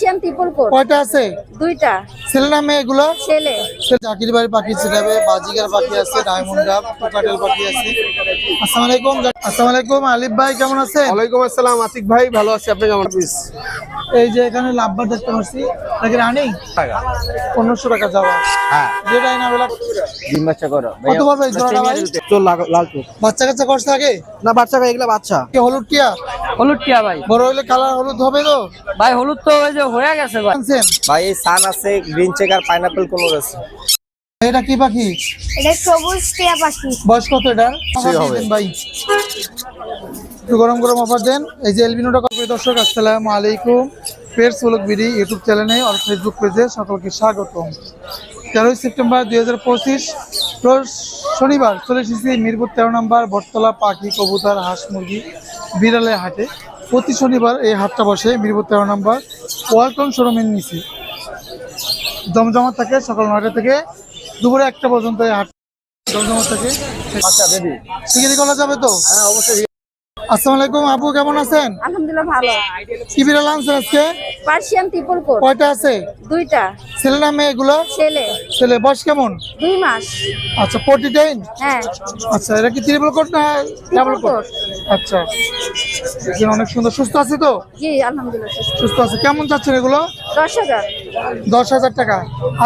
Persian triple code কয়টা আছে? দুইটা। ছেলে না মেয়ে এগুলো? ছেলে। জাকির বাড়ির পাখি ছিটাবে বাজিকার পাখি আছে ডায়মন্ড গাব কাটেল পাখি আছে। আসসালামু আলাইকুম আসসালামু আলাইকুম আলিফ ভাই কেমন আছেন? ওয়ালাইকুম আসসালাম আতিক ভাই ভালো আছি। আপনি কেমন আছেন? এই যে এখানে লাভবার দেখতে পাচ্ছি নাকি রানিং? পনেরোশো টাকা যাওয়া। হ্যাঁ। যেটাই না বেলা ডিম বাচ্চা করো। কত পড়বে এই জোড়াটা ভাই? চল লাল চোখ। বাচ্চা কাচ্চা করছে আগে? না বাচ্চা ভাই এগুলা বাচ্চা। কি হলুদ টিয়া? হলুদ টিয়া ভাই। বড় হইলে কালার হলুদ হবে তো? ভাই হলুদ তো ওই যে হয়ে গেছে ভাই। ভাই এই সান আছে গ্রিন চেক আর পাইনাপল কোনোর আছে এটা কি পাখি? এটা সবুজ টিয়া পাখি। বয়স কত এটা? হবে। ভাই। একটু গরম গরম অফার দেন। এই যে এলবিনোটা কপি দর্শক আসসালামু আলাইকুম। ফের সোলক বিডি ইউটিউব চ্যানেলে আর ফেসবুক পেজে সকলকে স্বাগতম। তেরোই সেপ্টেম্বর দুই হাজার পঁচিশ শনিবার চলে এসেছি মিরপুর তেরো নম্বর বটতলা পাখি কবুতর হাঁস মুরগি বিড়ালের হাটে। প্রতি শনিবার এই হাটটা বসে মিরপুর তেরো নম্বর ওয়ালটন শোরুমের নিচে। জমজমা থাকে সকাল নয়টা থেকে দুপুরে একটা পর্যন্ত এই হাট জমজমা থাকে। আচ্ছা রেডি। করা যাবে তো? হ্যাঁ অবশ্যই। আসসালামু আলাইকুম আপু কেমন আছেন? আলহামদুলিল্লাহ ভালো। কি বিড়াল আনছেন আজকে? পার্সিয়ান ট্রিপল কোট কয়টা আছে? দুইটা। ছেলে না মেয়ে এগুলো? ছেলে। ছেলে বয়স কেমন? দুই মাস। আচ্ছা ফোর্টি টাইন হ্যাঁ। আচ্ছা এটা কি ট্রিপল কোট না ডাবল কোট আচ্ছা। অনেক সুন্দর সুস্থ আছে তো? জি আলহামদুলিল্লাহ সুস্থ। আছে। কেমন চাচ্ছেন এগুলো? দশ হাজার। দশ হাজার টাকা।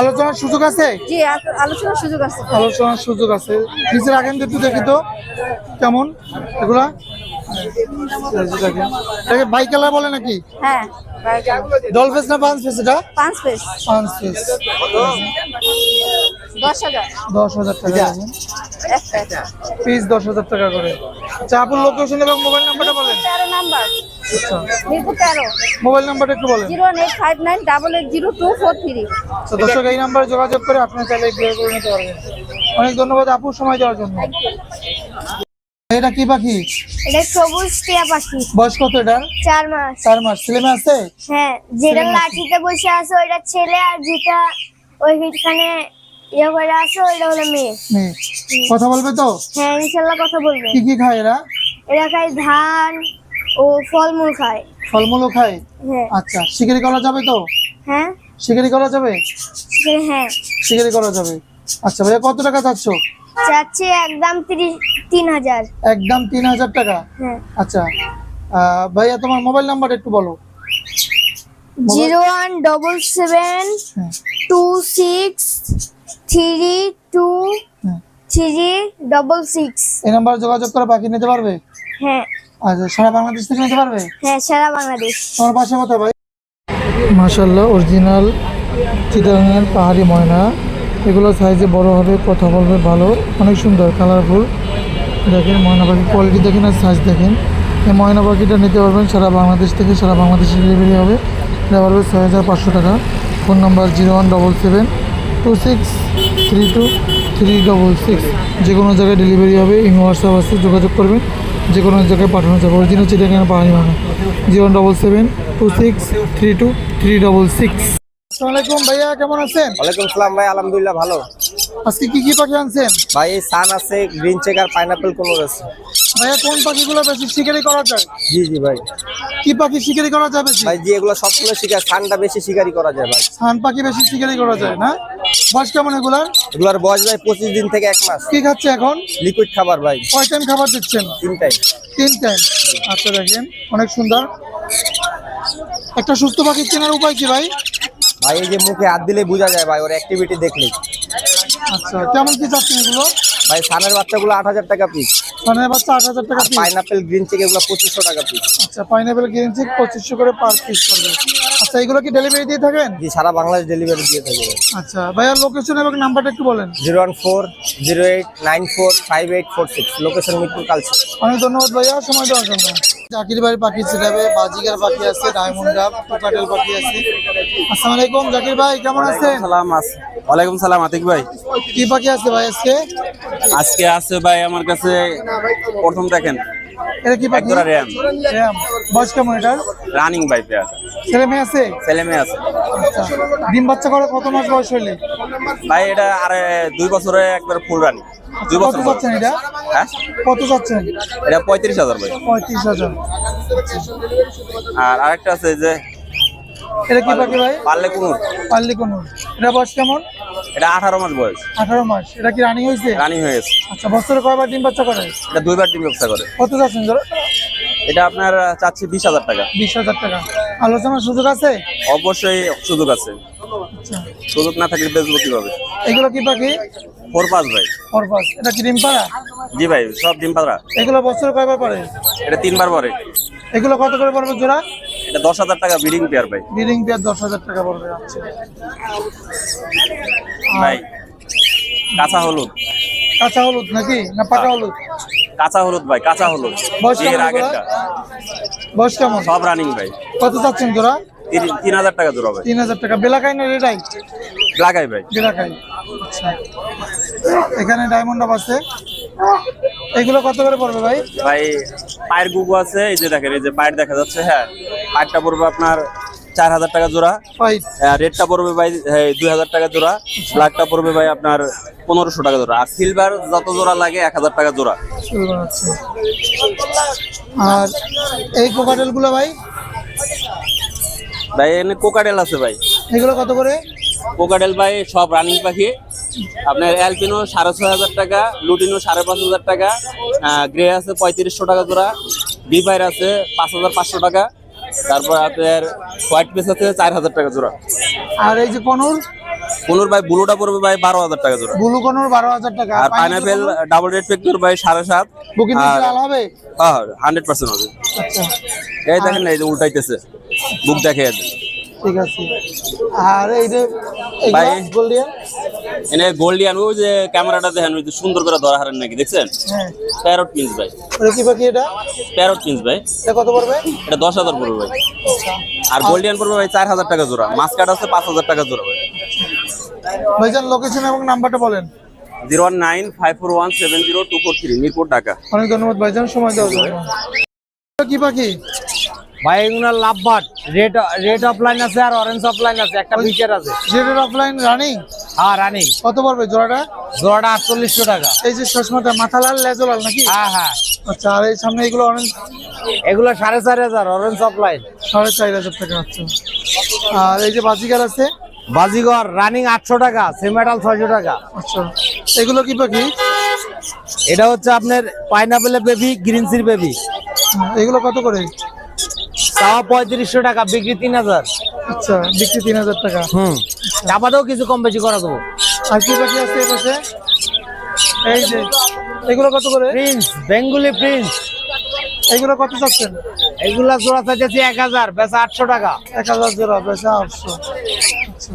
আলোচনার সুযোগ আছে? জি আলোচনার সুযোগ আছে। আলোচনার সুযোগ আছে। নিচের আগেন একটু দেখি তো। কেমন? এগুলা। এটাকে বাই কালার বলে নাকি? হ্যাঁ ডল ফেস না পাঁচ ফেস এটা? পাঁচ পিস পাঁচ ফেস দশ হাজার। দশ হাজার টাকা পিস দশ হাজার টাকা করে। আচ্ছা আপনার লোকেশন এবং মোবাইল নাম্বারটা বলেন। তেরো নাম্বার। আচ্ছা। মোবাইল নাম্বারটা একটু বলেন। Zero eight five nine double eight zero two four three. আচ্ছা দর্শক এই নাম্বারে যোগাযোগ করে আপনার চাইলে বিয়ে করে নিতে পারবেন। অনেক ধন্যবাদ আপুর সময় দেওয়ার জন্য। এটা কি পাখি? এটা সবুজ টিয়া পাখি। বয়স কত এটা চার মাস। চার মাস। ছেলে মেয়ে আছে? হ্যাঁ যেটা লাঠিতে বসে আছে ওইটা ছেলে আর যেটা ওইখানে ইয়ে করে আছে ওইটা হলো মেয়ে। কথা বলবে তো? হ্যাঁ ইনশাল্লাহ কথা বলবে। কি কি খায় এরা? এরা খায় ধান ও ফলমূল খায়। ফলমূলও খায়? হ্যাঁ। আচ্ছা শিকারি করা যাবে তো? হ্যাঁ। শিকারি করা যাবে? হ্যাঁ। শিকারি করা যাবে। আচ্ছা ভাইয়া কত টাকা চাচ্ছ? চাচ্ছি একদম তিন হাজার। একদম তিন হাজার টাকা? হ্যাঁ। আচ্ছা। ভাইয়া তোমার মোবাইল নাম্বার একটু বলো। জিরো ওয়ান ডবল সেভেন হ্যাঁ। টু সিক্স থ্রি টু হ্যাঁ। Three double six. এই নাম্বারে যোগাযোগ করে পাখি নিতে পারবে? হ্যাঁ। আচ্ছা সারা বাংলাদেশ থেকে নিতে পারবে? হ্যাঁ সারা বাংলাদেশ। তোমার পাশে কোথায় ভাই। মাশাল্লাহ অরিজিনাল চিটাগাঙের পাহাড়ি ময়না। এগুলো সাইজে বড় হবে, কথা বলবে, ভালো, অনেক সুন্দর কালারফুল দেখেন ময়না পাখির কোয়ালিটি দেখেন আর সাইজ দেখেন। এই ময়না পাখিটা নিতে পারবেন সারা বাংলাদেশ থেকে, সারা বাংলাদেশে ডেলিভারি হবে। এটা পারবে ছয় হাজার পাঁচশো টাকা। Phone number zero one double seven two six three two three double six যে কোনো জায়গায় ডেলিভারি হবে, ইমো হোয়াটসঅ্যাপ আছে, যোগাযোগ করবেন। যে কোনো জায়গায় পাঠানো যাবে। অরিজিনাল চিটাগাঙের পাহাড়ি ময়না zero double seven two six three two three double six আসসালামাইকুম ভাইয়া কেমন আছেন? ওয়ালাইকুম সালাম ভাই আলহামদুলিল্লাহ ভালো। আজকে কি কি পাখি আনছেন? ভাই এই সান আছে গ্রিন চেক আর পাইনাপল কোনোর আছে। ভাইয়া কোন পাখিগুলো বেশি শিকারি করা যায়? জি জি ভাই। কি পাখি শিকারি করা যায় বেশি? ভাই জি এগুলো সবগুলো শিকার সানটা বেশি শিকারি করা যায় ভাই। সান পাখি বেশি শিকারি করা যায় না? বয়স কেমন এগুলার? এগুলোর বয়স ভাই পঁচিশ দিন থেকে এক মাস। কি খাচ্ছে এখন? লিকুইড খাবার ভাই। কয় টাইম খাবার দিচ্ছেন? তিন টাইম। তিন টাইম। আচ্ছা দেখেন অনেক সুন্দর। একটা সুস্থ পাখি চেনার উপায় কি ভাই? ভাই এই যে মুখে হাত দিলে বোঝা যায় ভাই ওর অ্যাক্টিভিটি দেখলে আচ্ছা কেমন কি চাচ্ছেন এগুলো? ভাই সানের বাচ্চাগুলো আট হাজার টাকা পিস সানের বাচ্চা আট হাজার টাকা পিস পাইনাপেল গ্রিন চেক এগুলো পঁচিশশো টাকা পিস আচ্ছা পাইনাপেল গ্রিন চিক পঁচিশশো করে পার পিস করবে। আচ্ছা এগুলো কি ডেলিভারি দিয়ে থাকেন? জি সারা বাংলাদেশ ডেলিভারি দিয়ে থাকবে আচ্ছা ভাইয়ার লোকেশন এবং নাম্বারটা একটু বলেন। Zero one four zero eight nine four five eight four six. Location Mirpur culture অনেক ধন্যবাদ ভাইয়া সময় দেওয়ার জন্য। জাকির বাড়ির পাখি ছিটাবে বাজিকার পাখি আছে ডায়মন্ড ডাব কোকাটেল পাখি আছে। আসসালামু আলাইকুম জাকির ভাই কেমন আছেন? সালাম আস- ওয়ালাইকুম সালাম আতিক ভাই। কি পাখি আছে ভাই আজকে? আজকে আছে ভাই আমার কাছে প্রথম দেখেন। এটা কি পাখি? র্যাম। র্যাম। বয়স কেমন এটার? রানিং ভাই পেয়ার ছেলে মেয়ে আছে? ছেলে মেয়ে আছে। আচ্ছা। ডিম বাচ্চা করে কত মাস বয়স হইলে? ভাই এটা আরে দুই বছরে একবার ফুল রানিং। দুই বছর বয়স। চাচ্ছেন এটা? হ্যাঁ? কত চাচ্ছেন? এটা পঁয়ত্রিশ হাজার ভাই পঁয়ত্রিশ হাজার। আর আরেকটা আছে যে এটা কি পাখি ভাই? পারলে কুনুর পাল্লি কোন এটা বয়স কেমন? এটা আঠারো মাস বয়স। আঠারো মাস। এটা কি রানিং হয়েছে? রানিং হয়ে গেছে। আচ্ছা বছরে কয়বার ডিম বাচ্চা করে? এটা দুইবার টিম ব্যবসা করে। কত যাচ্ছেন? ধরো। এটা আপনার চাচ্ছি বিশ হাজার টাকা। বিশ হাজার টাকা। আলোচনার সুযোগ আছে? অবশ্যই সুযোগ আছে। আচ্ছা। সুযোগ না থাকলে বেচবো কীভাবে? এগুলো কি পাখি? ফোর পাঁচ ভাই। পরপাস এটা কি ডিম পাড়া? জি ভাই সব ডিম পাড়া। এগুলো বছরে কয়বার পরে এটা তিনবার পরে এগুলো কত করে পড়বে জোড়া? এটা দশ হাজার টাকা বিডিং পেয়ার ভাই। বিডিং পেয়ার দশ হাজার টাকা পড়বে আচ্ছা। ভাই কাঁচা হলুদ। কাঁচা হলুদ নাকি? না পাকা হলুদ? কাঁচা হলুদ ভাই কাঁচা হলুদ। এর আগেরটা। বয়স? কেমন? সব রানিং ভাই। কত চাচ্ছেন তিন হাজার টাকা জোড়া ভাই। তিন হাজার টাকা। বেলাকাই না রেডাই? লাগাই ভাই। বেলাকাই। আচ্ছা। এখানে ডায়মন্ড আপ আছে। এগুলো কত করে পড়বে ভাই? ভাই পায়ের গুগু আছে এই যে দেখেন এই যে পায়ের দেখা যাচ্ছে হ্যাঁ। পায়েরটা পড়বে আপনার চার হাজার টাকা জোড়া। রেডটা পড়বে ভাই দুই হাজার টাকা জোড়া। ব্ল্যাকটা পড়বে ভাই আপনার পনেরোশো টাকা জোড়া। আর সিলভার যত জোড়া লাগে এক হাজার টাকা জোড়া। আর এই কোকাটেলগুলো ভাই? ভাই এখানে কোকাডেল আছে ভাই। এগুলো কত করে? কোকাডেল ভাই সব রানিং পাখি। আপনার অ্যালপিনো সাড়ে ছয় হাজার টাকা লুটিনো সাড়ে পাঁচ হাজার টাকা গ্রে আছে পঁয়ত্রিশশো টাকা জোড়া ডিভাইর আছে পাঁচ হাজার পাঁচশো টাকা। তারপর আপনার হোয়াইট পিস আছে চার হাজার টাকা জোড়া। আর এই যে কনুর কোনোর ভাই ব্লুটা পড়বে ভাই বারো হাজার টাকা জোড়া। ব্লু কনুর বারো হাজার টাকা। আর পাইনাপেল ডাবল রেড ফেক্টর ভাই সাড়ে সাত। বুকিং হবে? হ্যাঁ হান্ড্রেড পার্সেন্ট হবে। আচ্ছা। এই দেখেন না এই যে উল্টাইতেছে। বুক দেখে ঠিক আছে। আর এই যে ভাই। গোল্ডিয়ান এনে গোল্ডিয়ান ওই যে ক্যামেরাটা দেখেন ওই সুন্দর করে ধরা হারেন নাকি দেখছেন? প্যারট পিন্স ভাই। ওটা কি পাখি এটা? প্যারট পিন্স ভাই। এটা কত পড়বে? এটা দশ হাজার পড়বে ভাই। আর গোল্ডিয়ান পড়বে ভাই চার হাজার টাকা জোড়া। মাস্কাট আছে পাঁচ হাজার টাকা জোড়া ভাই। ভাইজান লোকেশন এবং নাম্বারটা বলেন। Zero one nine five four one seven zero two four three Mirpur Dhaka. অনেক ধন্যবাদ ভাইজান সময় দেওয়ার জন্য। কি পাখি? ভাই এগুলো লাভবাট রেড রেড অফলাইন আছে আর অরেঞ্জ অফলাইন আছে একটা বিচের আছে। জেডের অফলাইন রানিং হ্যাঁ রানিং কত পড়বে জোড়াটা? জোড়াটা আটচল্লিশশো টাকা। এই যে চশমাটা মাথা লাল লেজো লাল নাকি? হ্যাঁ হ্যাঁ। আচ্ছা আর এই সামনে এগুলো অনেক এগুলো সাড়ে চার হাজার অরেঞ্জ অফলাইন সাড়ে চার হাজার টাকা আচ্ছা। আর এই যে বাজিকার আছে? বাজিগর রানিং আটশো টাকা সেমেটাল ছয়শো টাকা। আচ্ছা। এগুলো কি পাখি? এটা হচ্ছে আপনার পাইনাপেলের বেবি গ্রিন সির বেবি এগুলো কত করে? পঁয়ত্রিশশো টাকা বিক্রি তিন হাজার। আচ্ছা বিক্রি তিন হাজার টাকা। হুম। চাপাতেও কিছু কম বেশি করা দেবো। আর কি পাখি আছে এই পাশে? এই যে এগুলো কত করে? প্রিন্স বেঙ্গুলি প্রিন্স এগুলো কত চাচ্ছেন? এগুলা জোড়া চাইতেছি এক হাজার বেচা আটশো টাকা। এক হাজার জোড়া বেশি আটশো। আচ্ছা।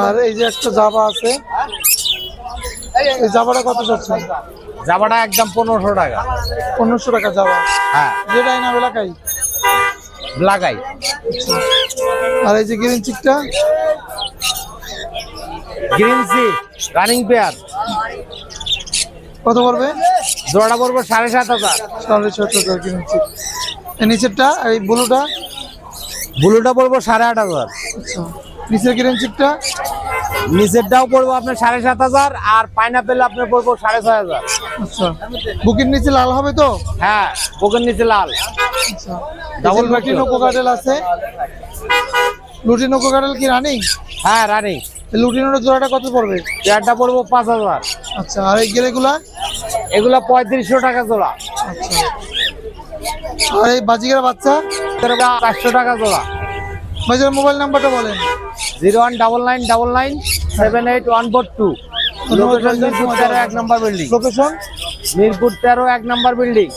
আর এই যে একটা জাবা আছে। এই জাবাটা কত চাচ্ছেন? জামাটা একদম পনেরোশো টাকা। পনেরোশো টাকা জাবা। হ্যাঁ। যেটাই না এলাকায় লাগাই। আর এই যে গ্রিন চিকটা গ্রিন সি রানিং পেয়ার কত পড়বে? জোড়াটা পড়বে সাড়ে সাত হাজার। সাড়ে সাত হাজার গ্রিন চিক এই নিচেরটা এই ব্লুটা ব্লুটা পড়ব সাড়ে আট হাজার। আচ্ছা। নিচের গ্রিন চিকটা নিচেরটাও পড়ব আপনার সাড়ে সাত হাজার আর পাইনাপেল আপনার পড়ব সাড়ে ছয় হাজার। আচ্ছা। বুকের নিচে লাল হবে তো? হ্যাঁ বুকের নিচে লাল। আচ্ছা। Double factor। কোকাটেল আছে। লুটিনো কোকাটেল কি রানিং হ্যাঁ রানিং লুটিনোর জোড়াটা কত পড়বে? পেয়ারটা পড়ব পাঁচ হাজার। আচ্ছা আর এই গেলেগুলা? এগুলো পঁয়ত্রিশশো টাকা জোড়া। আচ্ছা। আর এই বাজিকার বাচ্চা? চারশো টাকা জোড়া। ভাইজার মোবাইল নাম্বারটা বলেন। Zero one double nine double nine seven eight one four two location Mirpur তেরো এক নম্বর বিল্ডিং লোকেশন মিরপুর তেরো এক নম্বর বিল্ডিং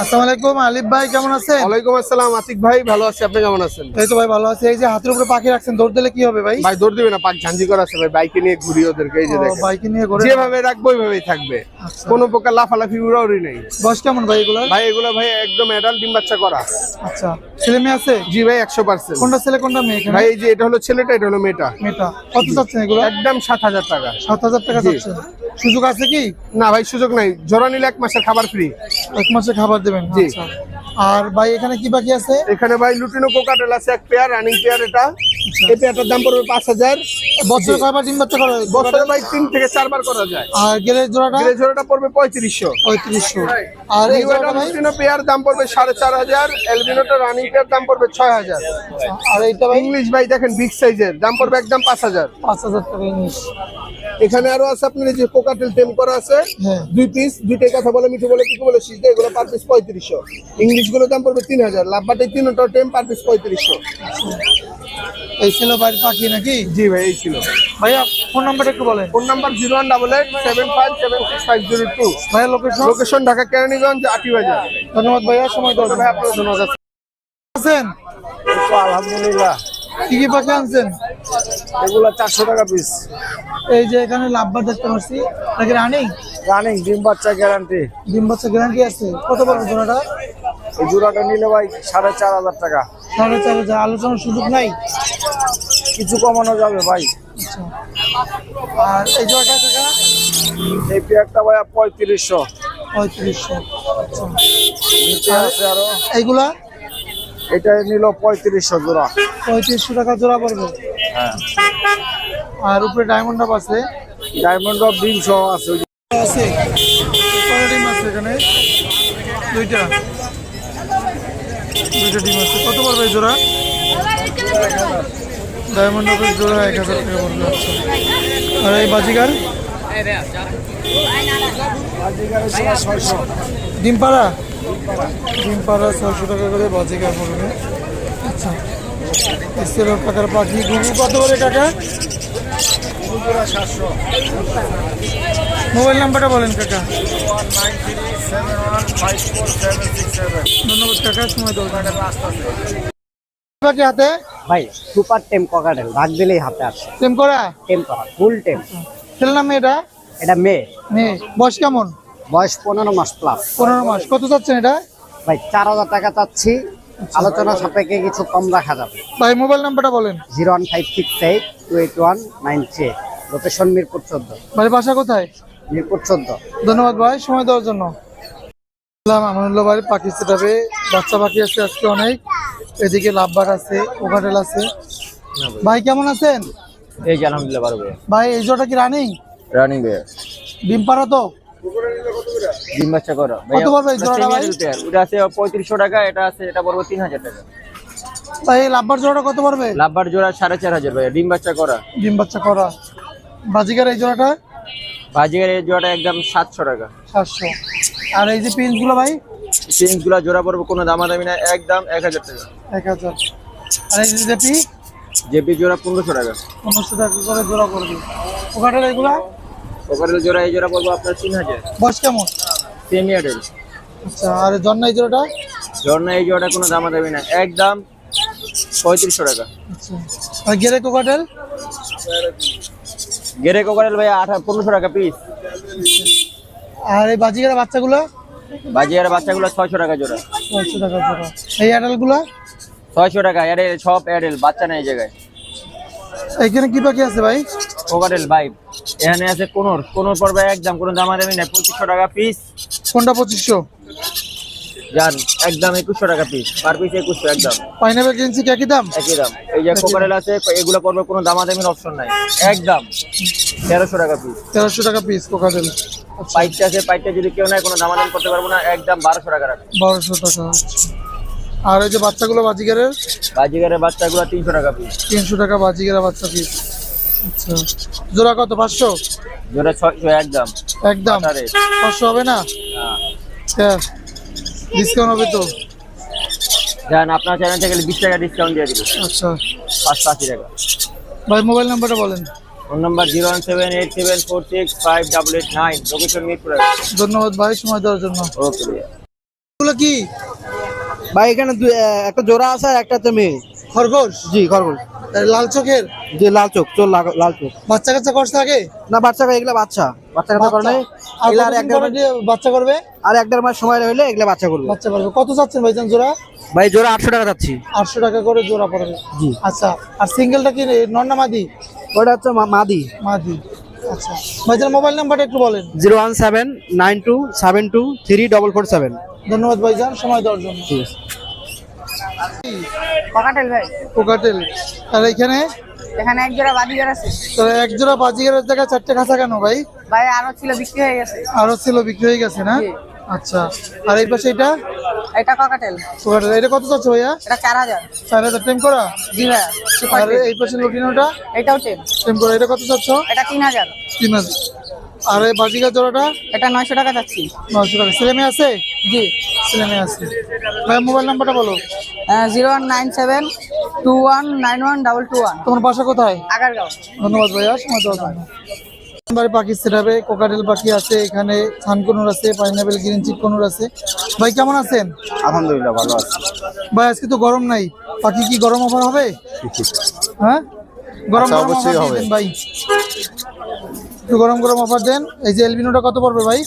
আসসালামু আলাইকুম আলিফ ভাই কেমন আছেন? ওয়ালাইকুম আসসালাম আতিক ভাই ভালো আছি আপনি কেমন আছেন? এই তো ভাই ভালো আছে। এই যে হাতের উপরে পাখি রাখছেন দৌড় দিলে কি হবে ভাই? ভাই দৌড় দিবে না পাক ঝাঞ্জি করা আছে ভাই বাইকে নিয়ে ঘুরি ওদেরকে এই যে দেখেন। বাইকে নিয়ে করে যেভাবে রাখব ওইভাবেই থাকবে। আচ্ছা। কোনো প্রকার লাফালাফি উড়াউড়ি নেই। বয়স কেমন ভাই এগুলো ভাই এগুলো ভাই একদম অ্যাডাল্ট ডিম বাচ্চা করা। আচ্ছা। ছেলে মেয়ে আছে? জি ভাই একশো পার্সেন্ট কোনটা ছেলে কোনটা মেয়ে ভাই এই যে এটা হলো ছেলেটা এটা হলো মেয়েটা। মেয়েটা। কত চাচ্ছেন এগুলো? একদম সাত হাজার টাকা। সাত হাজার টাকা চাচ্ছেন। সুযোগ আছে কি? না ভাই সুযোগ নাই। জোড়া নিলে এক মাসের খাবার ফ্রি এক মাসে খাবার দেবেন জি। আচ্ছা। আর ভাই এখানে কি বাকি আছে? এখানে ভাই লুটিনো কোকাটেল আছে এক পেয়ার রানিং পেয়ার এটা। এই পেয়ারটার দাম পড়বে পাঁচ হাজার। বছরে কয়বার ডিম বাচ্চা করা বছরে ভাই তিন থেকে চারবার করা যায়। আর জোড়াটা? জোড়াটা পড়বে পঁয়ত্রিশশো। পঁয়ত্রিশশো। আর এই জোড়াটা লুটিনো পেয়ার দাম পড়বে সাড়ে চার হাজার এলবিনোটা রানিং পেয়ার দাম পড়বে ছয় হাজার। আর এইটা ভাই? ইংলিশ ভাই দেখেন বিগ সাইজের দাম পড়বে একদম পাঁচ হাজার। পাঁচ হাজার টাকা ইংলিশ এখানে আরও আছে আপনার এই যে কোকাটেল টেম করা আছে। হ্যাঁ। দুই পিস দুইটাই কথা বলে মিঠু বলে পিকু বলে সিজদা এগুলো পার পিস পঁয়ত্রিশশো। ইংলিশগুলো দাম পড়বে তিন হাজার লাভবাটে তিনটা টেম পার পিস পঁয়ত্রিশশো। এই ছিল বাড়ির পাখি নাকি? জি ভাই এই ছিল। ভাইয়া ফোন নাম্বারটা একটু বলেন। Phone number zero one double eight seven five seven six five zero two. ভাইয়া লোকেশন লোকেশন ঢাকা কেরানীগঞ্জ আটি বাজার ধন্যবাদ ভাইয়া সময় দেওয়ার ভাই আপনার ধন্যবাদ। আছেন? আলহামদুলিল্লাহ। কি কি পাখি আনছেন? এগুলো চারশো টাকা পিস এই যে এখানে লাভবার দেখতে পাচ্ছি। নাকি রানিং? রানিং ডিম বাচ্চা গ্যারান্টি ডিম বাচ্চা গ্যারান্টি আছে। কত বড় জোড়াটা? এই জোড়াটা নিলে ভাই সাড়ে চার হাজার টাকা। সাড়ে চার হাজার। আলোচনার সুযোগ নাই? কিছু কমানো যাবে ভাই। আচ্ছা। আর এই জোড়াটা কাকা এই পেয়ারটা ভাই পঁয়ত্রিশশো। পঁয়ত্রিশশো। আচ্ছা। এইগুলা? এটা নিল পঁয়ত্রিশশো জোড়া। পঁয়ত্রিশশো টাকা জোড়া পড়বে। আর উপরে ডায়মন্ড আছে। ডায়মন্ড অফ ডিম সহ আছে। আছে। ডিম আছে এখানে। দুইটা। দুইটা ডিম আছে। কত পড়বে জোড়া? ডায়মন্ড জোড়া এক হাজার টাকা পড়বে। আর এই বাজিগার? ডিম পাড়া? ডিম পাড়া ছয়শো টাকা করে পড়বে আচ্ছা। পাখি ঘুঘু কত করে টাকা মোবাইল নাম্বারটা বলেন কাকা। ধন্যবাদ কাকা সময়। বাকি হাতে? ভাই সুপার টেম ককাটেল ভাগ দিলেই হাতে আসে। টেম করা? টেম করা ফুল টেম। ছেলে নাম এটা এটা মেয়ে। মেয়ে বয়স কেমন? বয়স পনেরো মাস প্লাস পনেরো মাস। কত চাচ্ছেন এটা? ভাই চার হাজার টাকা চাচ্ছি। আলোচনা সাপেক্ষে কিছু কম রাখা যাবে। ভাই মোবাইল নাম্বারটা বলেন। Zero one five six eight two eight one nine three. Location Mirpur চোদ্দ। ভাই বাসা কোথায়? মিরপুর চোদ্দ। ধন্যবাদ ভাই সময় দেওয়ার জন্য। আমানুল্লাহ ভাই পাখি সেটাবে বাচ্চা পাখি আছে আজকে অনেক। এদিকে লাভবার আছে ওকাটেল আছে। ভাই কেমন আছেন? এই যে আলহামদুলিল্লাহ ভাই এই জোটা কি রানিং রানিং ভাইয়া। ডিম পাড়া তো? ডিম বাচ্চা করো কত পড়বে জোড়াটা ভাই? ওটা আছে পঁয়ত্রিশশো টাকা এটা আছে এটা পড়ব তিন হাজার টাকা। ভাই লাভবার জোড়াটা কত পড়বে লাভবার জোড়া সাড়ে চার হাজার ভাইয়া ডিম বাচ্চা করা। ডিম বাচ্চা করা। বাজিকার এই জোড়াটা? বাজিগার এই জোড়াটা একদম সাতশো টাকা। সাতশো। আর এই যে পিসগুলো ভাই? চেঞ্জগুলা জোড়া পড়ব কোনো দামাদামি না একদম এক হাজার টাকা। এক হাজার। আর এই যে জেপি? জেপি জোড়া পনেরোশো টাকা। পনেরোশো টাকা করে জোড়া পড়বে। এগুলা ওখানে জোড়া এই জোড়া পড়ব আপনার তিন হাজার। বয়স কেমন? সেমি অ্যাডেল আচ্ছা আর এই জোড়াটা? ঝর্ণা এই জোড়াটা কোনো দামাদামি না একদম পঁয়ত্রিশশো টাকা। আচ্ছা আর গেরে কোকাটেল? গেরে কোকারেল ভাই আঠা পনেরোশো টাকা পিস আর এই বাজিকার বাচ্চাগুলো? বাজিয়ার বাচ্চাগুলো ছয়শো টাকা জোড়া। ছয়শো টাকা জোড়া। এই অ্যাডালগুলো? ছয়শো টাকা অ্যাডেল সব অ্যাডেল বাচ্চা নেই এই জায়গায়। এইখানে কি পাখি আছে ভাই? কোকারেল ভাইব এখানে আছে কোনোর কোনোর পড়বে একদম কোনো দামাদামি নেই পঁচিশশো টাকা পিস কোনটা পঁচিশশো? যান একদম একুশশো টাকা পিস পার পিস একুশশো একদম। পাইনাপেল কিনছি কি একই দাম? একই দাম। এই যে কোকারেল আছে এগুলো পড়বে কোনো দামাদামির অপশন নাই। একদম। তেরোশো টাকা পিস তেরোশো টাকা পিস কোকাটেল পাইপটা আছে পাইপটা যদি কেউ নেয় কোনো দামাদামি করতে পারব না একদম বারোশো টাকা রাখবে। বারোশো টাকা। আর এই যে বাচ্চাগুলো বাজিকারের বাজিগারের বাচ্চাগুলো তিনশো টাকা পিস তিনশো টাকা বাজিকারের বাচ্চা পিস আচ্ছা। জোড়া কত? পাঁচশো? যেটা ছয়শো একদম। একদম? আরে পাঁচশো হবে না? হ্যাঁ। ডিসকাউন্ট হবে তো? যান আপনার চ্যানেল থেকে বিশ টাকা ডিসকাউন্ট দিয়ে দিব আচ্ছা। পাঁচশো আশি টাকা। ভাই মোবাইল নাম্বারটা বলেন। Phone number zero one seven eight seven four six five double eight nine location Mirpur ধন্যবাদ ভাই সময় দেওয়ার জন্য। ওকে এগুলো কি? ভাই এখানে একটা জোড়া আছে আর একটা হচ্ছে মেয়ে। খরগোশ? জি খরগোশ। লাল চোখের? যে লাল চোখ চোর লাগ- লাল চোখ। বাচ্চা কাচ্চা করছে আগে? না বাচ্চা এগুলা বাচ্চা। বাচ্চা কাচ্চা করে। আর এক বাচ্চা করবে? আর এক দেড় মাস সময় হলে এগুলা বাচ্চা করবে। বাচ্চা করবে। কত চাচ্ছেন ভাইজান জোড়া? ভাই জোড়া আটশো টাকা যাচ্ছি আটশো টাকা করে জোড়া পড়বে। জি। আচ্ছা আর সিঙ্গেলটা কি নন্না মাদি? ওটা হচ্ছে মাদি। মাদি। আচ্ছা। ভাইজান মোবাইল নাম্বারটা একটু বলেন। Zero one seven nine two seven two three double four seven. ধন্যবাদ ভাইজান সময় দেওয়ার জন্য। ককাটেল ভাই। কোকাটেল। আর এখানে? এখানে এক জোড়া বাদিগার আছে। তো এক জোড়া বাজিগারের জায়গায় চারটে খাঁচা কেন ভাই? ভাই আরও ছিল বিক্রি হয়ে গেছে। আরও ছিল বিক্রি হয়ে গেছে না? আচ্ছা। আর এই পাশে এটা? এটা ককাটেল। কোকাটেল। এটা কত চাচ্ছে ভাইয়া? এটা চার হাজার। চার হাজার। টাইম করা? জি ভাই। আর এই পাশে লুটিনোটা? এটাও টাইম করা। এটা কত চাচ্ছ? এটা তিন হাজার। তিন হাজার। আর এই বাজিগার জোড়াটা? এটা নয়শো টাকা যাচ্ছি। নশো টাকা। ছেলে মেয়ে আছে? জি। ছেলে মেয়ে আছে। ভাইয়া মোবাইল নাম্বারটা বলো। Zero one nine seven two one nine one double two one. তোমার বাসা কোথায়? আগারগাঁও। ধন্যবাদ ভাইয়া সময় দেওয়ার জন্য। এবারে পাখি সেটাবে কোকাটেল পাখি আছে এখানে ছানকনুর আছে পাইনাপেল গ্রিন চিকনুর আছে। ভাই কেমন আছেন? আলহামদুলিল্লাহ ভালো আছে। ভাই আজকে তো গরম নাই। পাখি কি গরম অফার হবে? হ্যাঁ? গরম আচ্ছা, গরম অবশ্যই হবে। ভাই। একটু গরম গরম অফার দেন। এই যে এলবিনোটা কত পড়বে ভাই?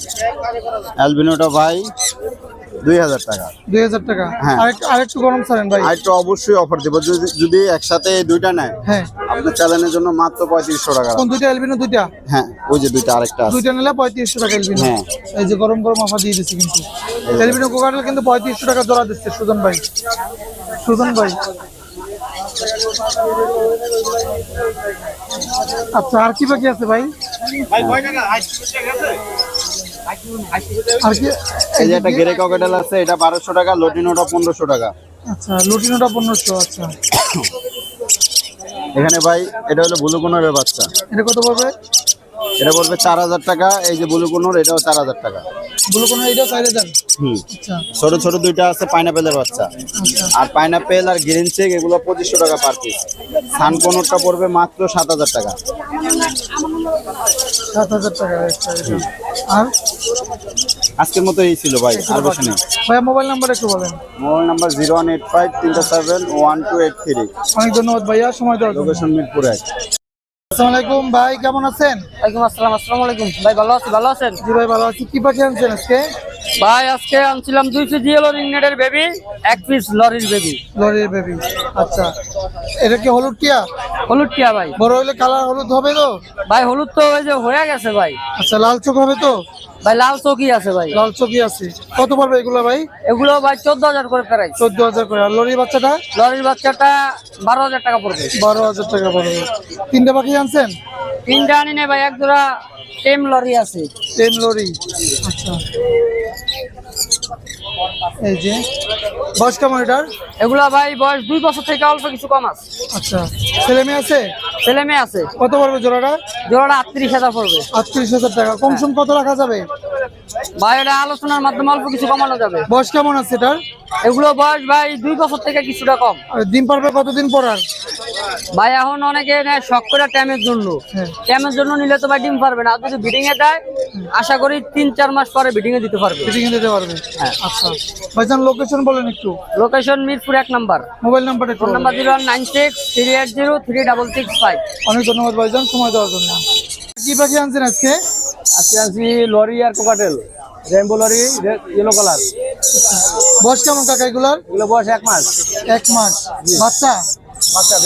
অ্যালবিনোটা ভাই দুই হাজার টাকা। দুই হাজার টাকা। হ্যাঁ। আরেকটু গরম ছাড়েন ভাই। অবশ্যই অফার দেবো। যদি একসাথে দুইটা নেয় হ্যাঁ। আপনার জন্য মাত্র পঁয়ত্রিশশো টাকা কোন দুইটা এলবিনো দুইটা? হ্যাঁ ওই যে দুইটা আরেকটা দুইটা নিলে পঁয়ত্রিশশো টাকা এলবিনো হ্যাঁ। এই যে গরম গরম অফার দিয়ে দিচ্ছে কিন্তু। এলবিনো কোকাটেল কিন্তু পঁয়ত্রিশশো টাকা জোড়া দিচ্ছে সুজন ভাই। সুজন ভাই। আচ্ছা আর কি বাকি আছে ভাই? যে একটা গেরে ককেটেল আছে এটা বারোশো টাকা লটিনোটা পনেরোশো টাকা। আচ্ছা লুটিনোটা পনেরোশো আচ্ছা। এখানে ভাই এটা হলো বুলুকুনোরের বাচ্চা। এটা কত পড়বে? এটা পড়বে চার হাজার টাকা এই যে বুলুকুনোর এটাও চার হাজার টাকা। বলো কোনো এইটা চাইলে যান হুম। আচ্ছা। ছোট ছোট দুইটা আছে পাইনাপেলের বাচ্চা। আচ্ছা। আর পাইনাপেল আর গ্রিন চেক এগুলো পঁচিশশো টাকা পার পিস সান সানকোনোরটা পড়বে মাত্র সাত হাজার টাকা। সাত হাজার টাকা আর? আজকের মতো এই ছিল ভাই আর বেশি নেই। মোবাইল নাম্বার একটু বলেন। Mobile number zero one eight five তিনটা seven one two eight three অনেক ধন্যবাদ ভাইয়া সময় দেওয়ার জন্য। লোকেশন মিরপুর এক। ভাই কেমন আছেন? ওয়ালাইকুম আসসালাম আসসালামু আলাইকুম। ভাই ভালো আছি ভালো আছেন? জি ভাই ভালো আছি। কি পাখি আনছেন আজকে? ভাই আজকে আনছিলাম দুই পিস জিএল রিংনেটের বেবি এক পিস লরির বেবি লরির বেবি আচ্ছা। এটা কি হলুদ টিয়া? হলুদ টিয়া ভাই। বড় হলে কালার হলুদ হবে তো? ভাই হলুদ তো ওই যে হয়ে গেছে ভাই। আচ্ছা লাল চোখ হবে তো? ভাই লাল চৌকি আছে ভাই। লাল চোখই আছে। কত পড়বে এগুলো ভাই? এগুলো ভাই চোদ্দ হাজার করে প্রাইস চোদ্দ হাজার করে। আর লরির বাচ্চাটা? লরির বাচ্চাটা বারো হাজার টাকা পড়বে। বারো হাজার টাকা পড়বে। তিনটে পাখি আনছেন? তিনটা আনি নেই ভাই এক জোড়া টেম লরি আছে। Ten lory. আচ্ছা। এই যে বয়স কেমন এটার? এগুলো ভাই বয়স দুই বছর থেকে অল্প কিছু কম আছে। আচ্ছা ছেলে মেয়ে আছে? ছেলে মেয়ে আছে। কত পড়বে জোড়াটা? জোড়াটা আটত্রিশ হাজার পড়বে। আটত্রিশ হাজার টাকা। কম সম কত রাখা যাবে? ভাই এটা আলোচনার মাধ্যমে অল্প কিছু কমানো যাবে। বয়স কেমন আছে এটার? এগুলো বয়স ভাই দুই বছর থেকে কিছুটা কম। ডিম পারবে কতদিন পর আর ভাই এখন অনেকে শখ করে ট্যামের জন্য। হ্যাঁ। ট্যামের জন্য নিলে তো ভাই ডিম পারবে না। আর যদি বিডিং এ দেয় আশা করি তিন চার মাস পরে বিডিং এ দিতে পারবে। ফিটিং দিতে পারবে? হ্যাঁ। আচ্ছা। ভাইজান লোকেশন বলেন একটু। লোকেশন মিরপুর এক নাম্বার। মোবাইল নাম্বারটা phone. Number zero nine six three eight zero three double six five অনেক ধন্যবাদ ভাইজান সময় দেওয়ার জন্য। কি পাখি আনছেন আজকে? আজকে আছি লরি আর cockatiel. Rainbow lory yellow colour বয়স কেমন কাকা এগুলার? এগুলো বয়স এক মাস। এক মাস। বাচ্চা? বাচ্চা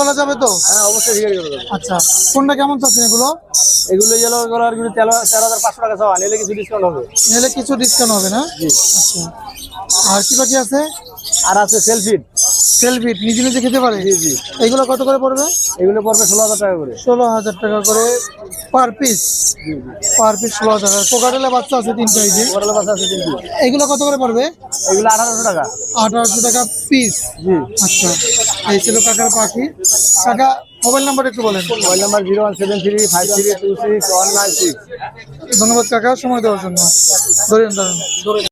করা যাবে তো? হ্যাঁ অবশ্যই ঠিক আছে আচ্ছা কোনটা কেমন চাচ্ছেন এগুলো? এগুলো ইয়েলো কালারগুলো তেরো তেরো হাজার পাঁচশো টাকা চাওয়া নিলে কিছু ডিসকাউন্ট হবে। নিলে কিছু ডিসকাউন্ট হবে না? আচ্ছা। আর কি বাকি আছে? আর আছে সেলফিট সেলফি নিজে নিজে খেতে পারে? জি জি। এগুলো কত করে পড়বে? এগুলো পড়বে ষোলো হাজার টাকা করে। ষোলো হাজার টাকা করে পার পিস পার পিস ষোলো হাজার টাকা। কোকাটেলা বাচ্চা আছে তিনটা এই যে। ওরাল বাস আছে কিন্তু এগুলো কত করে পড়বে? এগুলো আঠারোশো টাকা। আঠারোশো টাকা পিস জি। আচ্ছা। এই ছিল কাকার পাখি। কাকা মোবাইল নাম্বার একটু বলেন। Mobile number zero one seven three five three two six one nine six ধন্যবাদ কাকা সময় দেওয়ার জন্য। ধরেন ধরেন।